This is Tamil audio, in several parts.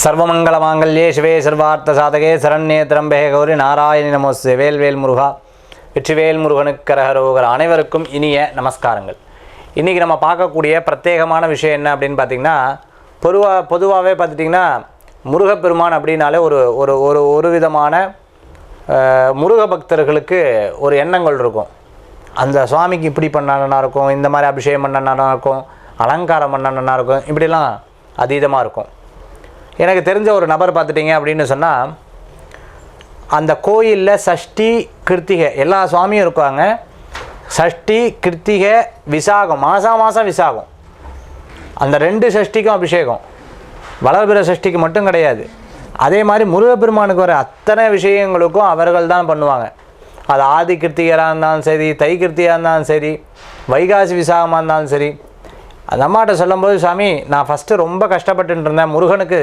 சர்வமங்கல மாங்கல்யே சிவே சர்வார்த்த சாதகே சரண்யே திரம்பே கௌரி நாராயணி நமோஸ்தே. வேல்வேல் முருகா வெற்றிவேல் முருகனுக்கரகரோகர் அனைவருக்கும் இனிய நமஸ்காரங்கள். இன்றைக்கி நம்ம பார்க்கக்கூடிய பிரத்யேகமான விஷயம் என்ன அப்படின்னு பார்த்திங்கன்னா பொதுவாக பொதுவாகவே பார்த்துட்டிங்கன்னா முருகப்பெருமான் அப்படின்னாலே ஒரு ஒரு ஒரு ஒரு விதமான முருக பக்தர்களுக்கு ஒரு எண்ணங்கள் இருக்கும். அந்த சுவாமிக்கு இப்படி பண்ண இருக்கும் இந்த மாதிரி அபிஷேகம் பண்ண இருக்கும் அலங்காரம் பண்ண இருக்கும் இப்படிலாம் அதீதமாக இருக்கும். எனக்கு தெரிஞ்ச ஒரு நபர் பார்த்துட்டிங்க அப்படின்னு சொன்னால் அந்த கோயிலில் சஷ்டி கிருத்திகை எல்லா சுவாமியும் இருக்காங்க. சஷ்டி கிருத்திகை விசாகம் மாதம் மாதம் விசாகம். அந்த ரெண்டு சஷ்டிக்கும் அபிஷேகம். வளர்பிற சஷ்டிக்கு மட்டும் கிடையாது. அதே மாதிரி முருகப்பெருமானுக்கு வர அத்தனை விஷயங்களுக்கும் அவர்கள் தான் பண்ணுவாங்க. அது ஆதி கிருத்திகராக இருந்தாலும் சரி தை கிருத்தியாக இருந்தாலும் சரி வைகாசி விசாகமாக இருந்தாலும் சரி. அந்த அம்மாட்ட சொல்லும்போது சாமி நான் ஃபஸ்ட்டு ரொம்ப கஷ்டப்பட்டு இருந்தேன். முருகனுக்கு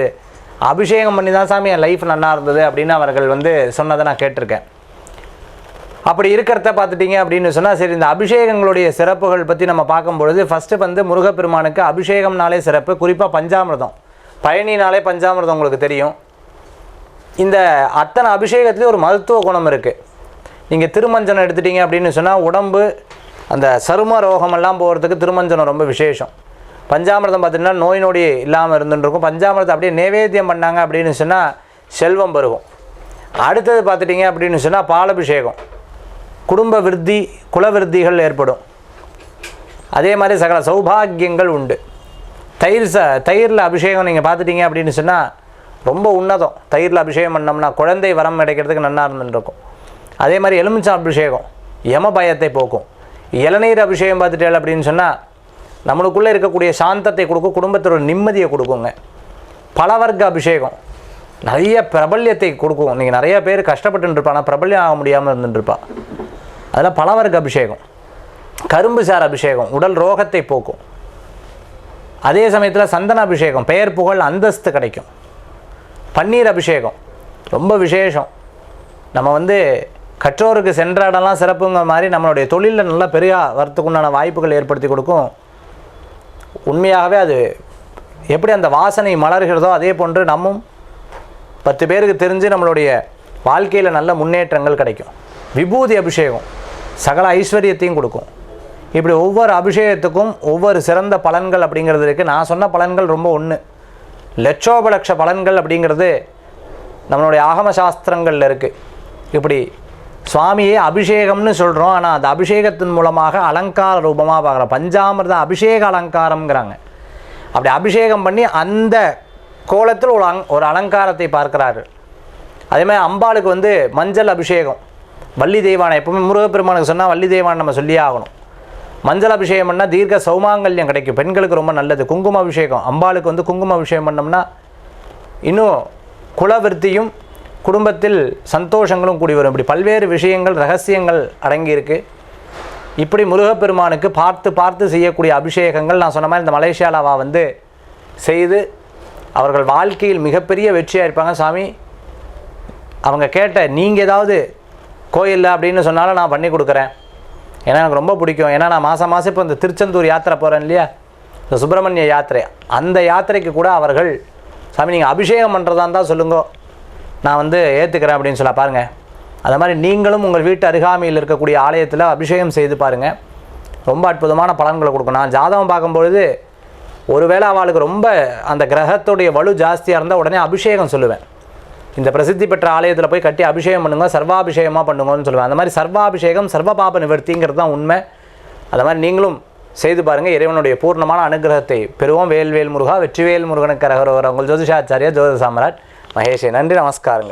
அபிஷேகம் பண்ணி தான் சாமி என் லைஃப் நல்லா இருந்தது அப்படின்னு அவர்கள் வந்து சொன்னதை நான் கேட்டிருக்கேன். அப்படி இருக்கிறத பார்த்துட்டிங்க அப்படின்னு சொன்னால் சரி இந்த அபிஷேகங்களுடைய சிறப்புகள் பற்றி நம்ம பார்க்கும்பொழுது ஃபஸ்ட்டு வந்து முருகப்பெருமானுக்கு அபிஷேகம்னாலே சிறப்பு குறிப்பாக பஞ்சாமிர்தம். பழனினாலே பஞ்சாமிர்தம் உங்களுக்கு தெரியும். இந்த அத்தனை அபிஷேகத்துலேயும் ஒரு மருத்துவ குணம் இருக்குது நீங்கள் திருமஞ்சனம் எடுத்துட்டீங்க அப்படின்னு சொன்னால் உடம்பு அந்த சரும ரோகமெல்லாம் போகிறதுக்கு திருமஞ்சனம் ரொம்ப விசேஷம். பஞ்சாமிர்தம் பார்த்தீங்கன்னா நோய் நொடி இல்லாமல் இருந்துருக்கும் பஞ்சாமிரதம் பஞ்சாமிர்தம் அப்படியே நைவேத்தியம் பண்ணாங்க அப்படின்னு சொன்னால் செல்வம் பெருகும். அடுத்தது பார்த்துட்டிங்க அப்படின்னு சொன்னால் பாலபிஷேகம். குடும்ப விருத்தி குலவிருத்திகள் ஏற்படும். அதே மாதிரி சகல சௌபாகியங்கள் உண்டு. தயிர் ச தயிரில் அபிஷேகம் நீங்கள் பார்த்துட்டீங்க அப்படின்னு சொன்னால் ரொம்ப உன்னதம். தயிரில் அபிஷேகம் பண்ணோம்னா குழந்தை வரம் கிடைக்கிறதுக்கு நல்லா இருந்துருக்கும் அதே மாதிரி எலுமிச்சம் அபிஷேகம் யம பயத்தை போக்கும். இளநீர் அபிஷேகம் பார்த்துட்டேன் அப்படின்னு சொன்னால் நம்மளுக்குள்ளே இருக்கக்கூடிய சாந்தத்தை கொடுக்கும் குடும்பத்தோட நிம்மதியை கொடுக்குங்க. பலவர்க்க அபிஷேகம். நிறைய பிரபல்யத்தை கொடுக்கும். நீங்கள் நிறைய பேர் கஷ்டப்பட்டுருப்பான் ஆனால் பிரபல்யம் ஆக முடியாமல் இருந்துட்டுருப்பா அதில் பலவர்க்க அபிஷேகம். கரும்பு சார் அபிஷேகம் உடல் ரோகத்தை போக்கும். அதே சமயத்தில் சந்தன அபிஷேகம் பெயர் புகழ் அந்தஸ்து கிடைக்கும். பன்னீர் அபிஷேகம் ரொம்ப விசேஷம். நம்ம வந்து கற்றோருக்கு சென்ற இடம்லாம் சிறப்புங்கிற மாதிரி நம்மளுடைய தொழிலில் நல்லா பெரிய வரத்துக்குண்டான வாய்ப்புகள் ஏற்படுத்தி கொடுக்கும். உண்மையாகவே அது எப்படி அந்த வாசனை மலர்கிறதோ அதே போன்று நம்மும் பத்து பேருக்கு தெரிஞ்சு நம்மளுடைய வாழ்க்கையில் நல்ல முன்னேற்றங்கள் கிடைக்கும். விபூதி அபிஷேகம் சகல ஐஸ்வர்யத்தையும் கொடுக்கும். இப்படி ஒவ்வொரு அபிஷேகத்துக்கும் ஒவ்வொரு சிறந்த பலன்கள் அப்படிங்கிறது இருக்குது நான் சொன்ன பலன்கள் ரொம்ப ஒன்று லட்சோபலட்ச பலன்கள் அப்படிங்கிறது நம்மளுடைய ஆகம சாஸ்திரங்களில் இருக்குது இப்படி சுவாமியே அபிஷேகம்னு சொல்கிறோம் ஆனால் அந்த அபிஷேகத்தின் மூலமாக அலங்கார ரூபமாக பார்க்குறோம். பஞ்சாமிரத அபிஷேக அலங்காரம்ங்கிறாங்க. அப்படி அபிஷேகம் பண்ணி அந்த கோலத்தில் ஒரு அங் ஒரு அலங்காரத்தை பார்க்கிறார்கள் அதே மாதிரி அம்பாளுக்கு வந்து மஞ்சள் அபிஷேகம். வள்ளி தெய்வானை எப்பவுமே முருகப்பெருமானுக்கு சொன்னால் வள்ளி தெய்வான் நம்ம சொல்லியே ஆகணும். மஞ்சள் அபிஷேகம் பண்ணால் தீர்க்க சௌமாங்கல்யம் கிடைக்கும். பெண்களுக்கு ரொம்ப நல்லது. குங்கும அபிஷேகம். அம்பாளுக்கு வந்து குங்கும அபிஷேகம் பண்ணோம்னா இன்னும் குலவிருத்தியும் குடும்பத்தில் சந்தோஷங்களும் கூடி வரும். இப்படி பல்வேறு விஷயங்கள் ரகசியங்கள் அடங்கியிருக்கு. இப்படி முருகப்பெருமானுக்கு பார்த்து பார்த்து செய்யக்கூடிய அபிஷேகங்கள் நான் சொன்ன மாதிரி இந்த மலேசியாலாவா வந்து செய்து அவர்கள் வாழ்க்கையில் மிகப்பெரிய வெற்றியாக இருப்பாங்க. சாமி அவங்க கேட்ட நீங்கள் ஏதாவது கோயிலில் அப்படின்னு சொன்னாலும் நான் பண்ணி கொடுக்குறேன். ஏன்னா எனக்கு ரொம்ப பிடிக்கும். ஏன்னா நான் மாதம் மாதம் இப்போ இந்த திருச்செந்தூர் யாத்திரை போகிறேன் இல்லையா? இந்த சுப்பிரமணிய யாத்திரை. அந்த யாத்திரைக்கு கூட அவர்கள் சாமி நீங்கள் அபிஷேகம் பண்ணுறதா இருந்தால் சொல்லுங்க. நான் வந்து ஏற்றுக்கிறேன் அப்படின்னு சொல்ல பாருங்கள் அது மாதிரி நீங்களும் உங்கள் வீட்டு அருகாமையில் இருக்கக்கூடிய ஆலயத்தில் அபிஷேகம் செய்து பாருங்கள் ரொம்ப அற்புதமான பலன்களை கொடுக்கும். நான் ஜாதகம் பார்க்கும்பொழுது ஒருவேளை அவளுக்கு ரொம்ப அந்த கிரகத்துடைய வலு ஜாஸ்தியாக இருந்தால் உடனே அபிஷேகம் சொல்லுவேன். இந்த பிரசித்தி பெற்ற ஆலயத்தில் போய் கட்டி அபிஷேகம் பண்ணுங்க சர்வாபிஷேகமாக பண்ணுங்கன்னு சொல்லுவேன். அந்த மாதிரி சர்வாபிஷேகம் சர்வ பாப நிவர்த்திங்கிறது தான் உண்மை. அது மாதிரி நீங்களும் செய்து பாருங்கள் இறைவனுடைய பூர்ணமான அனுகிரகத்தை பெறுவோம். வேல்வேல் முருகா வெற்றிவேல் முருகனுக்கு கரகரோகர் உங்கள் ஜோதிஷாச்சாரியா ஜோதி சாம்ராட். மகேஷை நன்றி நமஸ்காரங்கள்